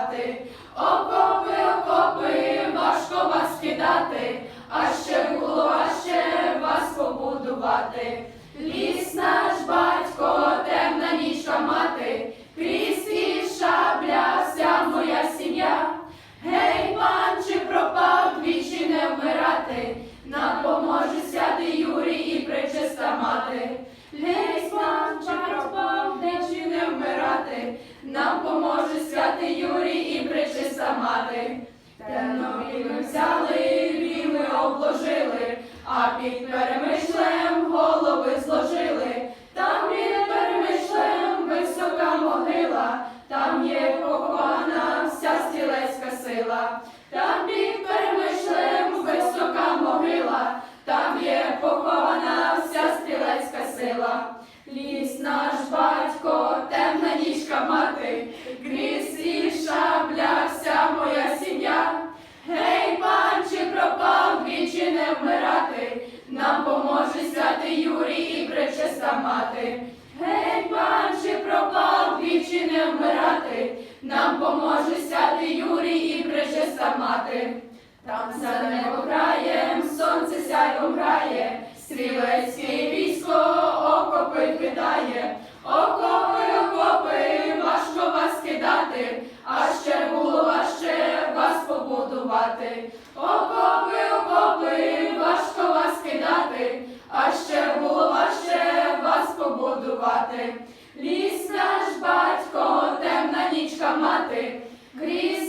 побудувати. Окопи, окопи, важко вас кидати, а ще було важче вас побудувати. Ліс наш батько, темна нічка мати, крізь і шабля, вся моя сім'я. Гей, пан, чи пропав двічі не вмирати, нам поможе святий Юрій і пречиста мати. Гей, пан, чи пропав двічі не вмирати, нам поможе святий Юрій взяли, віми обложили, а під перемишлем голови зложили. Там під перемишлем висока могила, там є похована вся стілецька сила. Там мати. Гей, пан, пропав двічі не вмирати, нам поможе святий Юрій і пречиста мати. Там за небокраєм сонце сяйвом грає, стрілецьке військо окопи кидає, окопи, окопи, важко вас кидати, а ще було важче вас побудувати. Мати, крізь